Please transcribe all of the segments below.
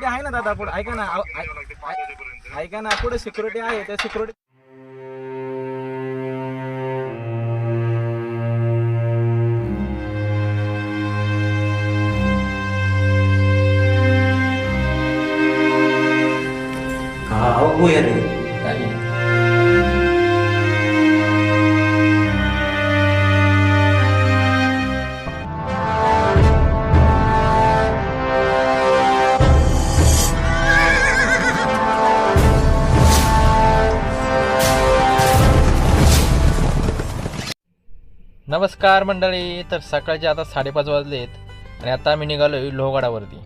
Security आहे ना दादा पुढे? ऐका ना अहो, ऐ- ऐ- ऐका ना पुढे सिक्युरिटी आहे त्या सिक्युरिटी हो, हो रे. नमस्कार मंडळी तर सकाळचे आता साडेपाच वाजलेत आणि आता आम्ही निघालोय लोहगडावरती.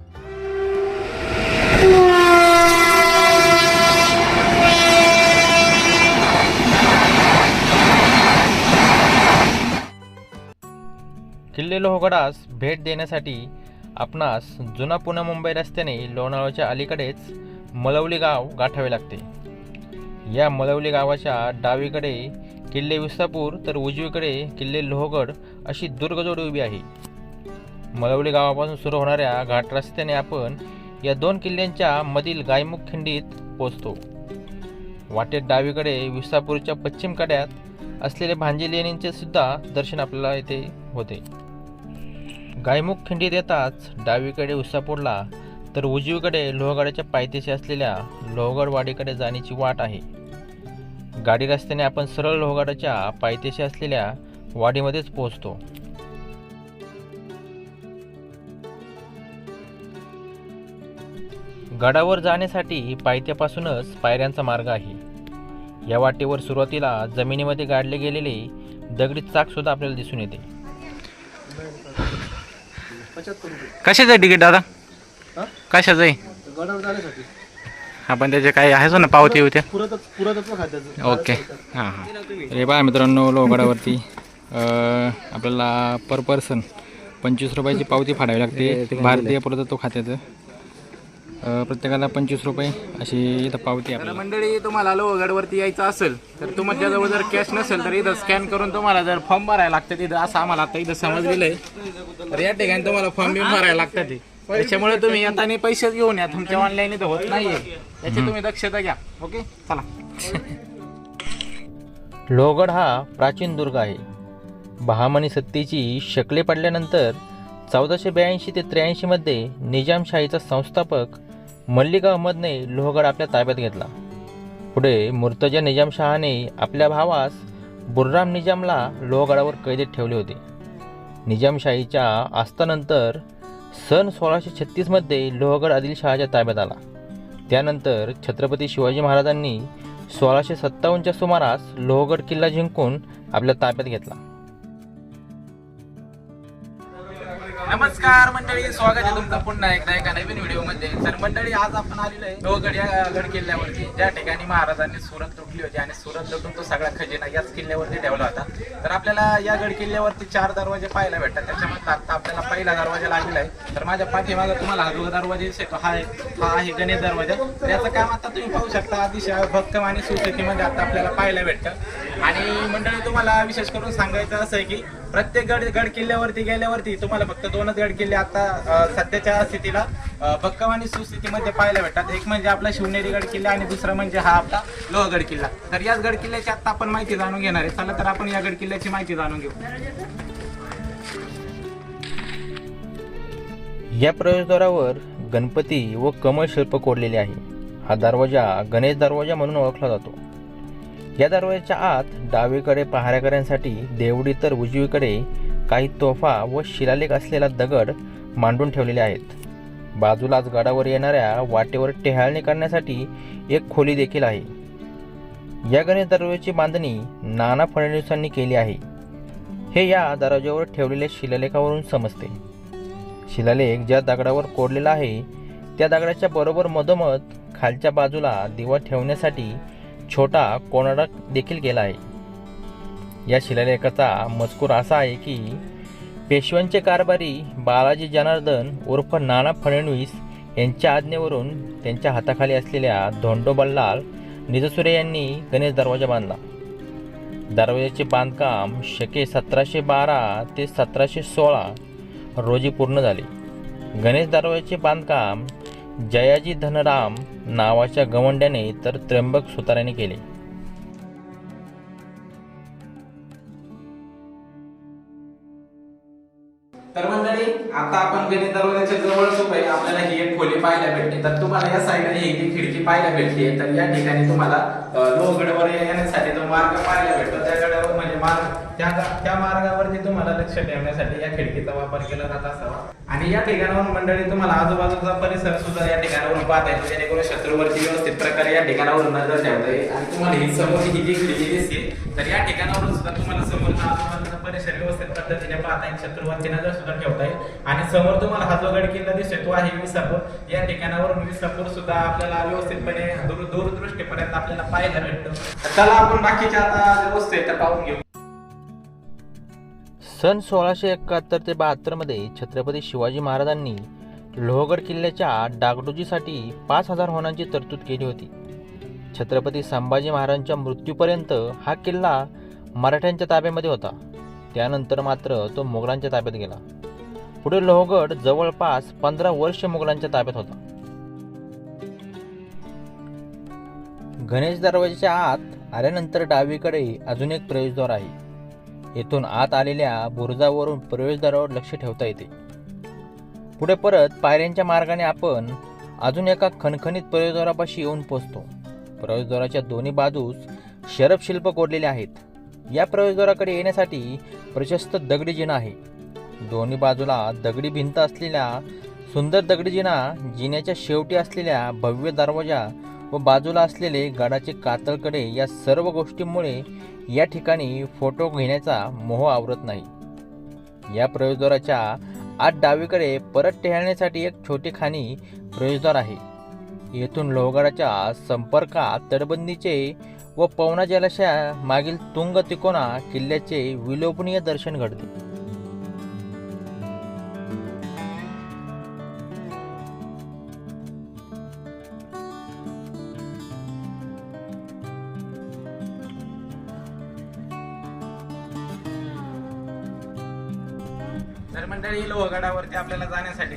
किल्ले लोहगडास भेट देण्यासाठी आपणास जुना पुणे मुंबई रस्त्याने लोणावळ्याच्या अलीकडेच मलवली गाव गाठावे लागते. या मलवली गावाच्या डावीकडे किल्ले विसापूर तर उजवीकडे किल्ले लोहगड अशी दुर्गजोडी उभी आहे. मळवली गावापासून सुरू होणाऱ्या घाट रस्त्याने आपण या दोन किल्ल्यांच्या मधील गायमुख खिंडीत पोचतो. वाटेत डावीकडे विसापूरच्या पश्चिम कड्यात असलेले भांजी लेणींचे सुद्धा दर्शन आपल्याला येथे होते. गायमुख खिंडीत येताच डावीकडे विसापूरला तर उजवीकडे लोहगडाच्या पायथ्याशी असलेल्या लोहगड वाडीकडे जाण्याची वाट आहे. गाडी रस्त्याने आपण सरळ लोहगडाच्या पायथ्याशी असलेल्या वाडीमध्येच पोहोचतो. गडावर जाण्यासाठी पायथ्यापासूनच पायऱ्यांचा मार्ग आहे. या वाटेवर सुरुवातीला जमिनीमध्ये गाडले गेलेले दगडी चाक सुद्धा आपल्याला दिसून येते. कशाचं आहे तिकीट दादा? कशाचं आहे? गडावर जाण्यासाठी. आपण त्याचे काय आहे ना पावती होत्या. पुरातत्व पुरातत्व खात्याचं. ओके. हां हां. हे पहा मित्रांनो लोहगडावरती. अं, आपल्याला पर पर्सन पंचवीस रुपयाची पावती फाडावी लागते. भारतीय पुरातत्व खात्याचं. प्रत्येकाला पंचवीस रुपये अशी इथं पावती आपल्याला. मंडळी तुम्हाला लोहगडवरती यायचं असेल तर तुमच्याजवळ जर कॅश नसेल तर इथं स्कॅन करून तुम्हाला जर फॉर्म भरायला लागतं तिथं असं आम्हाला आता इथं समजलेलं आहे. तर या ठिकाणी तुम्हाला फॉर्म बिम भरायला लागतं ते त्याच्यामुळे तुम्ही येताना पैसे घेऊन या. तुमच्या ऑनलाईन इथं होत नाहीये. याची तुम्ही दक्षता घ्या ओके? चला. लोहगड हा प्राचीन दुर्ग आहे. बहामनी सत्तेची शकले पडल्यानंतर चौदाशे ब्याऐंशी ते त्र्याऐंशीमध्ये निजामशाहीचा संस्थापक मल्लिक अहमदने लोहगड आपल्या ताब्यात घेतला. पुढे मुर्तजा निजामशहाने आपल्या भावास बुर्राम निजामला लोहगडावर कैदेत ठेवले होते. निजामशाहीच्या आस्थानंतर सन सोळाशे छत्तीसमध्ये लोहगड आदिलशहाच्या ताब्यात आला. त्यानंतर छत्रपती शिवाजी महाराजांनी सोळाशे सत्तावन्नच्या सुमारास लोहगड किल्ला जिंकून आपल्या ताब्यात घेतला. नमस्कार मंडळी स्वागत आहे तुमचं पुन्हा एकदा एका नवीन व्हिडिओमध्ये तर मंडळी आज आपण आलेलो आहे लोहगड या गड किल्ल्यावरती ज्या ठिकाणी महाराजांनी सुरत लुटली होती आणि सुरत लुटून तो सगळा खजिना याच किल्ल्यावरती ठेवला होता. तर आपल्याला या गड किल्ल्यावरती चार दरवाजे पाहायला भेटतात. त्याच्यामध्ये आता आपल्याला पहिला दरवाजा लागलेला आहे. तर माझ्या पाठीमागे तुम्हाला हा दरवाजा दिसतो हा आहे हा आहे गणेश दरवाजा. याचं काम आता तुम्ही पाहू शकता. अतिशय भक्कम आणि सुस्थितीमध्ये आता आपल्याला पाहायला भेटतं. आणि मंडळी तुम्हाला विशेष करून सांगायचं असं आहे की प्रत्येक गड गड किल्ल्यावरती गेल्यावरती तुम्हाला फक्त दोनच गड किल्ले आता सध्याच्या स्थितीला भक्कम आणि सुस्थितीमध्ये पाहायला भेटतात. एक म्हणजे आपला शिवनेरी गड किल्ला आणि दुसरा म्हणजे हा आपला लोहगड किल्ला. तर याच गड किल्ल्याची आता आपण माहिती जाणून घेणार आहे. चला तर आपण या गड किल्ल्याची माहिती जाणून घेऊ. या प्रवेशद्वारावर गणपती व कमळ शिल्प कोरलेले आहे. हा दरवाजा गणेश दरवाजा म्हणून ओळखला जातो. या दरवाजाच्या आत डावीकडे पहाऱ्याकऱ्यांसाठी देवडी तर उजवीकडे काही तोफा व शिलालेख असलेला दगड मांडून ठेवलेले आहेत. बाजूलाच गडावर येणाऱ्या वाटेवर टेहाळणी करण्यासाठी एक खोली देखील आहे. या गणेश दरवाजाची बांधणी नाना फडणवीसांनी केली आहे. हे या दरवाजावर ठेवलेल्या शिलालेखावरून समजते. शिलालेख ज्या दगडावर कोरलेला आहे त्या दगडाच्या बरोबर मधोमध खालच्या बाजूला दिवा ठेवण्यासाठी छोटा कोनाडक देखील केला आहे. या शिलालेखाचा मजकूर असा आहे की पेशव्यांचे कारभारी बालाजी जनार्दन उर्फ नाना फडणवीस यांच्या आज्ञेवरून त्यांच्या हाताखाली असलेल्या धोंडो बल्लाल निजसुरे यांनी गणेश दरवाजा बांधला. दरवाजाचे बांधकाम शके सतराशे बारा ते सतराशे सोळा रोजी पूर्ण झाले. गणेश दरवाजाचे बांधकाम जयाजी धनराम नावाच्या गवंड्याने तर त्र्यंबक सुताराने केले. तर मंडळी आता आपण गणित दरवाजाच्या जवळच उभे आपल्याला ही एक खोली पाहायला भेटते. तर तुम्हाला या साईडला ही जी खिडकी पाहायला भेटते. तर या ठिकाणी तुम्हाला लोहगडवर येण्यासाठी जो मार्ग पाहायला भेटतो. त्या गडावर म्हणजे मार्ग त्या त्या मार्गावरती तुम्हाला लक्ष ठेवण्यासाठी या खिडकीचा वापर केला जात असावा. आणि या ठिकाणावरून मंडळी तुम्हाला आजूबाजूचा परिसर सुद्धा या ठिकाणावरून पाहता येतो जेणेकरून शत्रूवरती व्यवस्थित प्रकारे या ठिकाणावरून नजर ठेवता येईल. आणि तुम्हाला ही समोर ही जी खिडकी दिसते तर या ठिकाणावरून सुद्धा तुम्हाला समोरचा आजूबाजूचा परिसर व्यवस्थित पद्धतीने पाहता येईल. शत्रूवरती नजर सुद्धा ठेवता येईल. आणि समोर तुम्हाला हा जो गड किल्ला दिसतोय तो आहे विसापूर. या ठिकाणावरून विसापूर सुद्धा आपल्याला व्यवस्थितपणे दूर दूरदृष्टीपर्यंत आपल्याला पाहायला भेटतो. चला आपण बाकीच्या आता व्यवस्थित पाहून घेऊ. सन सोळाशे एकाहत्तर ते बहात्तरमध्ये छत्रपती शिवाजी महाराजांनी लोहगड किल्ल्याच्या डागडुजीसाठी पाच हजार होणांची तरतूद केली होती. छत्रपती संभाजी महाराजांच्या मृत्यूपर्यंत हा किल्ला मराठ्यांच्या ताब्यामध्ये होता. त्यानंतर मात्र तो मोगलांच्या ताब्यात गेला. पुढे लोहगड जवळपास पंधरा वर्ष मोगलांच्या ताब्यात होता. गणेश दरवाजाच्या आत आल्यानंतर डावीकडे अजून एक प्रवेशद्वार आहे. येथून आत आलेल्या बुरुजावरून प्रवेशद्वारावर लक्ष ठेवता येते. पुढे परत पायऱ्यांच्या मार्गाने आपण अजून एका खणखणीत प्रवेशद्वारापाशी येऊन पोहोचतो प्रवेशद्वाराच्या दोन्ही बाजूस शरभ शिल्प कोरलेले आहेत. या प्रवेशद्वाराकडे येण्यासाठी प्रशस्त दगडी जिना आहे. दोन्ही बाजूला दगडी भिंत असलेल्या सुंदर दगडी जिना जिन्याच्या शेवटी असलेल्या भव्य दरवाजा व बाजूला असलेले गडाचे कातळकडे या सर्व गोष्टींमुळे या ठिकाणी फोटो घेण्याचा मोह आवरत नाही. या प्रवेशद्वाराच्या आत डावीकडे परत टेहळण्यासाठी एक छोटी खाणी प्रवेशद्वार आहे. येथून लोहगडाच्या संपर्कात तटबंदीचे व पवना जलाशया मागील तुंग तिकोना किल्ल्याचे विलोभनीय दर्शन घडते.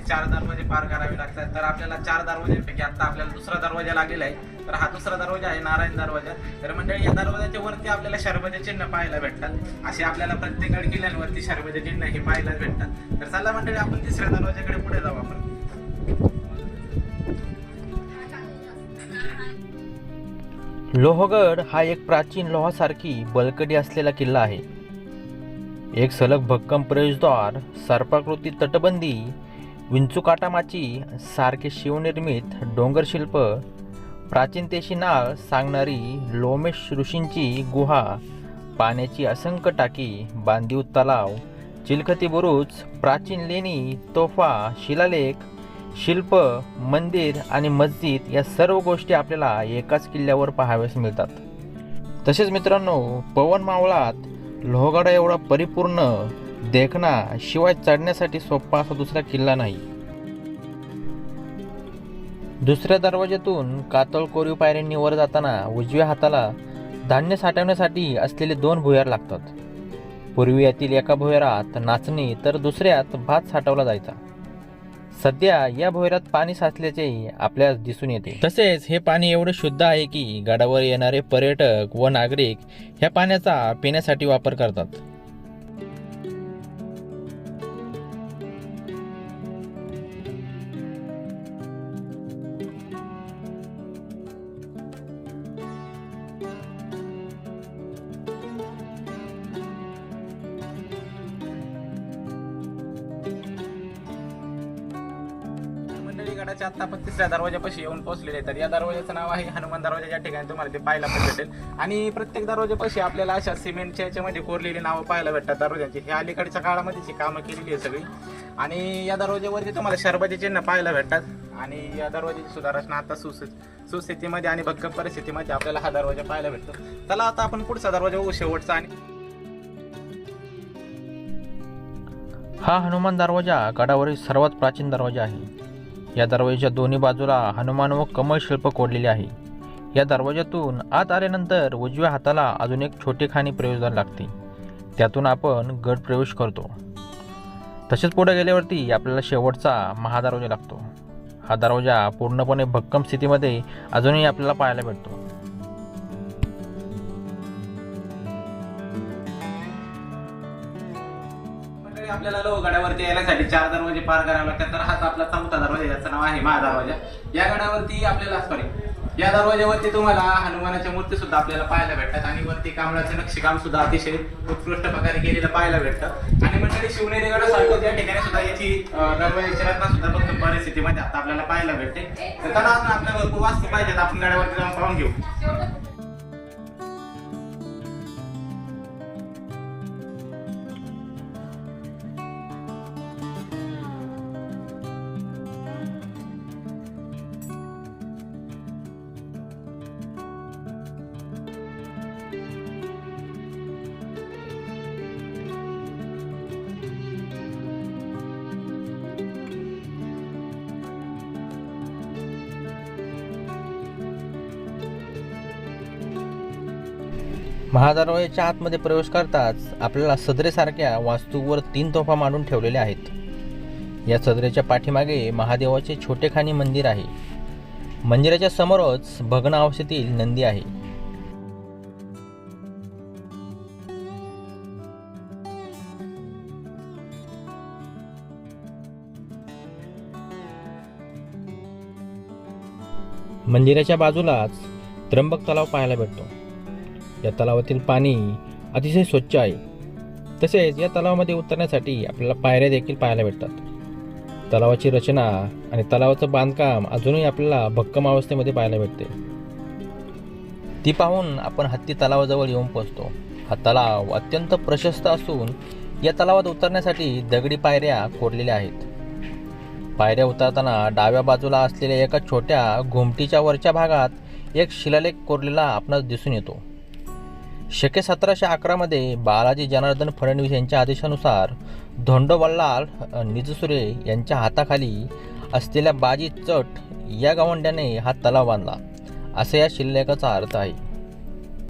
चार दरवाजे पार करावे लागतात. तर आपल्याला चार दरवाजेपैकी आता आपल्याला दुसरा दरवाजा लागलेला आहे. तर हा दुसरा दरवाजा आहे नारायण दरवाजा. तर मंडळी या दरवाजाच्या वरती आपल्याला शर्बते चिन्ह पाहायला भेटतात. असे आपल्याला प्रत्येक किल्ल्यांवरती शर्बते चिन्ह हे पाहायला भेटतात. तर चला मंडळी आपण तिसऱ्या दरवाजाकडे पुढे जाऊ आपण. लोहगड हा एक प्राचीन लोहासारखी बलकडी असलेला किल्ला आहे. एक सलग भक्कम प्रवेशद्वार सर्पाकृती तटबंदी विंचुकाटामाची सारखे शिवनिर्मित डोंगरशिल्प प्राचीनतेशी नाळ सांगणारी लोमेश ऋषींची गुहा पाण्याची असंख्य टाकी बांधीव तलाव चिलखती बुरुज प्राचीन लेणी तोफा शिलालेख शिल्प मंदिर आणि मस्जिद या सर्व गोष्टी आपल्याला एकाच किल्ल्यावर पाहाव्यास मिळतात. तसेच मित्रांनो पवन मावळात लोहगडा एवढा परिपूर्ण देखणा शिवाय चढण्यासाठी सोपा असा दुसरा किल्ला नाही. दुसऱ्या दरवाज्यातून कातळ कोरीव पायऱ्यांनी वर जाताना उजव्या हाताला धान्य साठवण्यासाठी असलेले दोन भुयार लागतात. पूर्वी यातील एका भुयारात नाचणी तर दुसऱ्यात भात साठवला जायचा. सध्या या भुयारात पाणी साचल्याचे आपल्यास दिसून येते. तसेच हे पाणी एवढे शुद्ध आहे की गडावर येणारे पर्यटक व नागरिक ह्या पाण्याचा पिण्यासाठी वापर करतात. गडाच्या आता आपण तिसऱ्या दरवाजापाशी येऊन पोहोचलेले तर या दरवाजाचं नाव आहे हनुमान दरवाजा. या ठिकाणी तुम्हाला ते पाहायला पण भेटेल. आणि प्रत्येक दरवाजापाशी आपल्याला अशा सिमेंटच्या याच्यामध्ये कोरलेली नावं पाहायला भेटतात दरवाजांची हे अलीकडच्या काळामध्येची कामं केलेली आहे सगळी. आणि या दरवाजावरती तुम्हाला शरबती चिन्ह पाहायला भेटतात. आणि या दरवाजाची सुद्धा आता सुस्थित सुस्थितीमध्ये आणि भक्कम परिस्थितीमध्ये आपल्याला हा दरवाजा पाहायला भेटतो. चला आता आपण पुढचा दरवाजा बघू शेवटचा आणि हा हनुमान दरवाजा गडावरील सर्वात प्राचीन दरवाजा आहे. या दरवाजाच्या दोन्ही बाजूला हनुमान व कमळ शिल्प कोरलेले आहे. या दरवाजातून आत आल्यानंतर उजव्या हाताला अजून एक छोटी खाणी प्रवेशद्वार लागते. त्यातून आपण गड प्रवेश करतो. तसेच पुढे गेल्यावरती आपल्याला शेवटचा महादरवाजा लागतो. हा दरवाजा पूर्णपणे भक्कम स्थितीमध्ये अजूनही आपल्याला पाहायला भेटतो. मंडळी आपल्याला लोहगडावरती येण्यासाठी चार दरवाजे पार करावे लागतात तर हाच आपला चौथा दरवाजा याचं नाव आहे महा दरवाजा. या गडावरती आपल्याला सॉरी या दरवाज्यावरती तुम्हाला हनुमानाच्या मूर्ती सुद्धा आपल्याला पाहायला भेटतात आणि वरती कांबळाचं नक्षीकाम सुद्धा अतिशय उत्कृष्ट प्रकारे केलेलं पाहायला भेटतं. आणि मंडळी शिवनेरी गडासारखं त्या ठिकाणी सुद्धा याची दरवाजाची रचना सुद्धा फक्त परिस्थितीमध्ये आता आपल्याला पाहायला भेटते. तर चला आपल्या भरपूर वास्तू पाहिजेत आपण गडावरती जाऊन पाहून घेऊ. महादरवाजाच्या आतमध्ये प्रवेश करताच आपल्याला सदरेसारख्या वास्तूवर तीन तोफा मांडून ठेवलेल्या आहेत. या सदरेच्या पाठीमागे महादेवाचे छोटेखानी मंदिर आहे. मंदिराच्या समोरच भग्न अवस्थेतील नंदी आहे. मंदिराच्या बाजूलाच त्र्यंबक तलाव पाहायला भेटतो. या तलावातील पाणी अतिशय स्वच्छ आहे. तसेच या तलावामध्ये उतरण्यासाठी आपल्याला पायऱ्या देखील पाहायला भेटतात. तलावाची रचना आणि तलावाचं बांधकाम अजूनही आपल्याला भक्कम अवस्थेमध्ये पाहायला भेटते. ती पाहून आपण हत्ती तलावाजवळ येऊन पोहोचतो. हा तलाव अत्यंत प्रशस्त असून या तलावात उतरण्यासाठी दगडी पायऱ्या कोरलेल्या आहेत. पायऱ्या उतरताना डाव्या बाजूला असलेल्या एका छोट्या घुमटीच्या वरच्या भागात एक शिलालेख कोरलेला आपणास दिसून येतो. शके सतराशे अकरामध्ये बालाजी जनार्दन फडणवीस यांच्या आदेशानुसार धोंडोबल्लाल निजसुरे यांच्या हाताखाली असलेल्या बाजी चट या गावंड्याने हा तलाव बांधला. असा या शिलालेखाचा अर्थ आहे.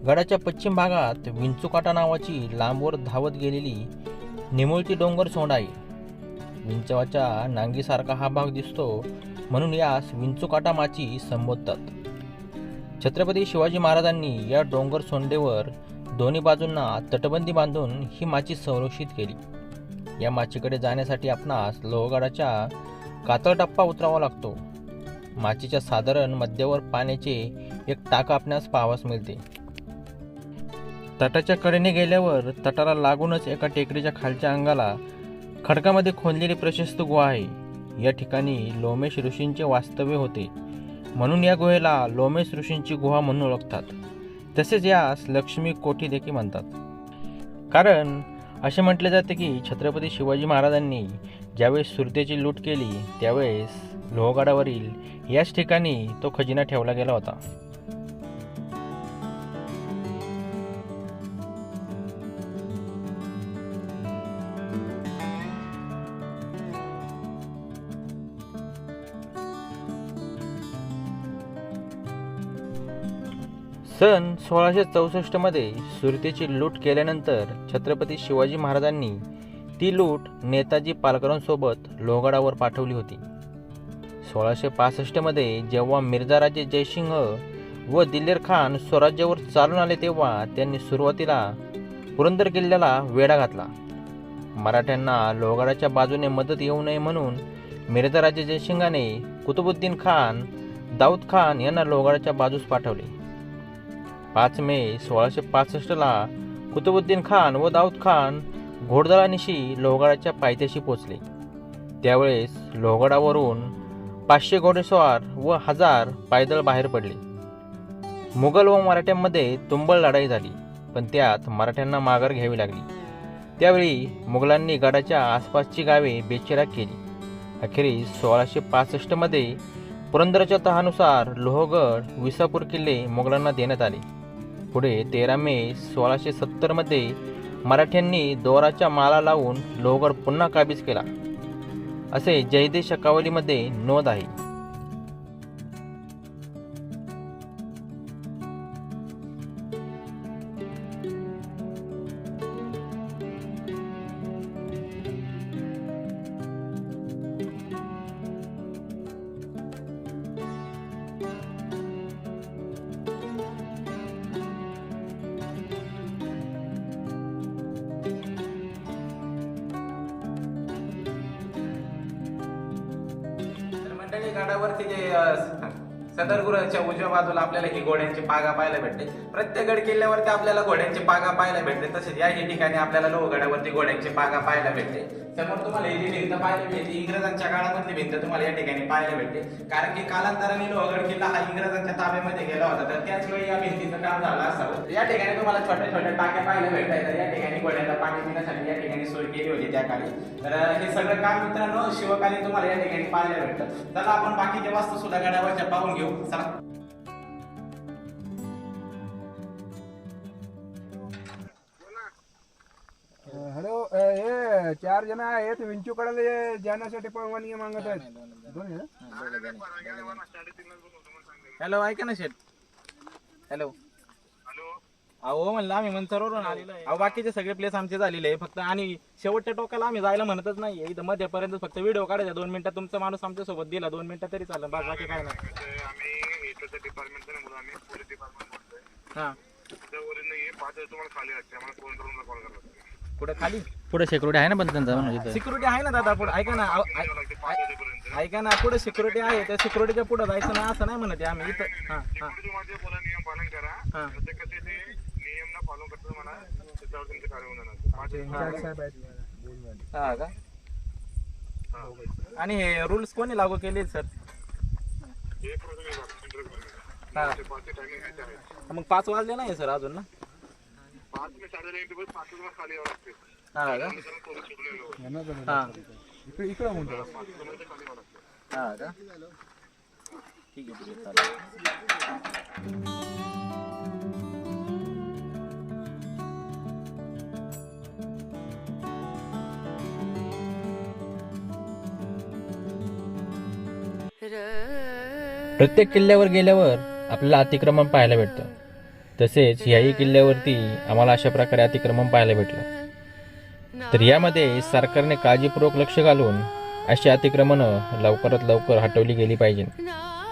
गडाच्या पश्चिम भागात विंचुकाटा नावाची लांबवर धावत गेलेली निमुळती डोंगर सोंड आहे. विंचवाच्या नांगीसारखा हा भाग दिसतो म्हणून यास विंचुकाटा माची संबोधतात. छत्रपती शिवाजी महाराजांनी या डोंगर सोंडेवर दोन्ही बाजूंना तटबंदी बांधून ही माची संरक्षित केली. या माचीकडे जाण्यासाठी आपणास लोहगडाच्या कातळ टप्पा उतरावा लागतो. माचीच्या साधारण मध्यावर पाण्याचे एक टाक आपणास पाहावास मिळते. तटाच्या कडेने गेल्यावर तटाला लागूनच एका टेकडीच्या खालच्या अंगाला खडकामध्ये खोदलेली प्रशस्त गुहा आहे. या ठिकाणी लोमेश ऋषींचे वास्तव्य होते. म्हणून या गुहेला लोमेश ऋषींची गुहा म्हणून ओळखतात. तसेच यास लक्ष्मी कोठी देखील म्हणतात. कारण असे म्हटले जाते की छत्रपती शिवाजी महाराजांनी ज्यावेळेस सुरतेची लूट केली त्यावेळेस लोहगडावरील याच ठिकाणी तो खजिना ठेवला गेला होता. सन सोळाशे चौसष्टमध्ये सुरतेची लूट केल्यानंतर छत्रपती शिवाजी महाराजांनी ती लूट नेताजी पालकरांसोबत लोहगडावर पाठवली होती. सोळाशे पासष्टमध्ये जेव्हा मिर्झाराजे जयसिंह व दिलेर खान स्वराज्यावर चालून आले तेव्हा त्यांनी सुरुवातीला पुरंदर किल्ल्याला वेढा घातला. मराठ्यांना लोहगडाच्या बाजूने मदत येऊ नये म्हणून मिर्झाराजे जयसिंहाने कुतुबुद्दीन खान दाऊद खान यांना लोहगडाच्या बाजूस पाठवले. पाच मे सोळाशे पासष्टला कुतुबुद्दीन खान व दाऊद खान घोडदळानिशी लोहगडाच्या पायथ्याशी पोचले. त्यावेळेस लोहगडावरून पाचशे घोडेस्वार व हजार पायदळ बाहेर पडले. मुघल व मराठ्यांमध्ये तुंबळ लढाई झाली पण त्यात मराठ्यांना माघार घ्यावी लागली. त्यावेळी मुघलांनी गडाच्या आसपासची गावे बेचिराग केली. अखेरीस सोळाशे पासष्टमध्ये पुरंदरच्या तहानुसार लोहगड विसापूर किल्ले मुघलांना देण्यात आले. पुढे तेरा मे सोळाशे सत्तरमध्ये मराठ्यांनी दोराच्या माला लावून लोहगड पुन्हा काबीज केला. असे जयदे शकावलीमध्ये नोंद आहे. गडावरती जे सदर सदरगुरूच्या उजव्या बाजूला आपल्याला ही घोड्यांची पागा पाहायला भेटते प्रत्येक गड किल्ल्यावरती आपल्याला घोड्यांची पागा पाहायला भेटते तसेच याही ठिकाणी आपल्याला लोहगडावरती घोड्यांची पागा पाहायला भेटते त्यामुळे तुम्हाला ही जी भिंत पाहायला मिळते इंग्रजांच्या काळामधली भिंत तुम्हाला या ठिकाणी पाहायला भेटते कारण की कालांतराने लोहगड किल्ला हा इंग्रजांच्या ताब्यामध्ये गेला होता. तर त्याच वेळी या भिंतीचं काम झालं असावं. या ठिकाणी तुम्हाला छोट्या छोट्या टाक्या पाहायला भेटतात तर या ठिकाणी गोड्याला पाणी पिण्यासाठी या ठिकाणी सोय केली होती त्या काळी. तर हे सगळं काम मित्रांनो शिवकालीन तुम्हाला या ठिकाणी पाहायला भेटतं. चला आपण बाकीच्या वास्तू सुद्धा गडावरच्या पाहून घेऊ. चला. हे चार जण आहेत विंचूकडे जाण्यासाठी परवानगी मागत आहेत. दोन? हॅलो ऐका ना शेठ. हॅलो. अहो म्हणलं आम्ही मंचरवरून आलेलो आहे. अहो बाकीचे सगळे प्लेस आमचे झालेले आहे. फक्त आणि शेवटच्या टोकाला आम्ही जायला म्हणतच नाही इथं मध्यपर्यंत फक्त व्हिडिओ काढायचा. दोन मिनिटात तुमचा माणूस आमच्यासोबत दिला. दोन मिनिटात तरी चालेल. बाकी काय नाही. आम्ही इथं डिपार्टमेंटचं नाही म्हणून आम्ही पोलीस डिपार्टमेंट बोलतोय हा. त्याच्यावरून पाच तुम्हाला खाली लागते आम्हाला फोन करून कॉल करायला लागते कुठे खाली. पुढे सेक्युरिटी आहे ना पण त्यांचा म्हणून इथं. सिक्युरिटी आहे ना दादा पुढे. ऐका ना अहो, ऐ- ऐका ना पुढे सिक्युरिटी आहे. त्या सिक्युरिटीच्या पुढे जायचं नाही असं नाही म्हणत आम्ही. इथं हा हा. तुम्ही माझे बोला नियम पालन करा. हा. ते कसे ते नियम ना फॉलो करतो म्हणा त्याच्यावर तुमचं कार्य होणार नाही. पाच दिवस साहेब आहेत. हा का? आणि हे रूल्स कोणी लागू केले सर? हे. प्रोसेस हा मग पाच वाजले नाही सर अजून ना? हा का. हा. इकडे इकडे म्हणतो हा का? ठीक आहे ठीक आहे चालेल. प्रत्येक किल्ल्यावर गेल्यावर आपल्याला अतिक्रमण पाहायला भेटतं. तसेच याही किल्ल्यावरती आम्हाला अशा प्रकारे अतिक्रमण पाहायला भेटलं. तर यामध्ये सरकारने काळजीपूर्वक लक्ष घालून अशी अतिक्रमणं लवकरात लवकर हटवली गेली पाहिजे.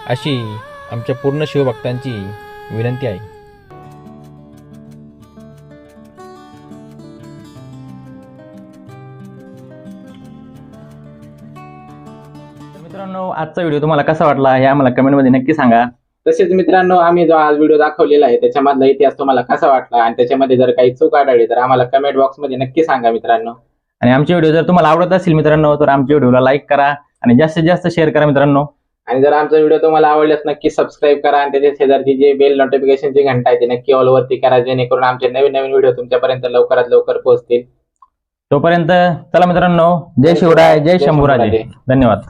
अशी आमच्या पूर्ण शिवभक्तांची विनंती आहे. मित्रांनो आजचा व्हिडिओ तुम्हाला कसा वाटला हे आम्हाला कमेंटमध्ये नक्की सांगा. तसेच मित्रांनो आम्ही जो आज व्हिडिओ दाखवलेला आहे त्याच्यामधला इतिहास तुम्हाला कसा वाटला? आणि त्याच्यामध्ये जर काही चूक आढळली तर आम्हाला कमेंट बॉक्समध्ये नक्की सांगा मित्रांनो. आणि आमचे व्हिडिओ जर तुम्हाला आवडत असेल मित्रांनो तर आमच्या व्हिडिओला लाईक करा आणि जास्तीत जास्त शेअर करा मित्रांनो. आणि जर आमचा व्हिडिओ तुम्हाला आवडल्यास नक्की सबस्क्राईब करा आणि त्याच्या शेजारची जी बेल नोटिफिकेशनची घंटा आहे ती नक्की ऑल वरती करा जेणेकरून आमचे नवीन नवीन व्हिडिओ तुमच्यापर्यंत लवकरात लवकर पोहोचतील. तोपर्यंत चला मित्रांनो जय शिवराय जय शंभूराजे. धन्यवाद.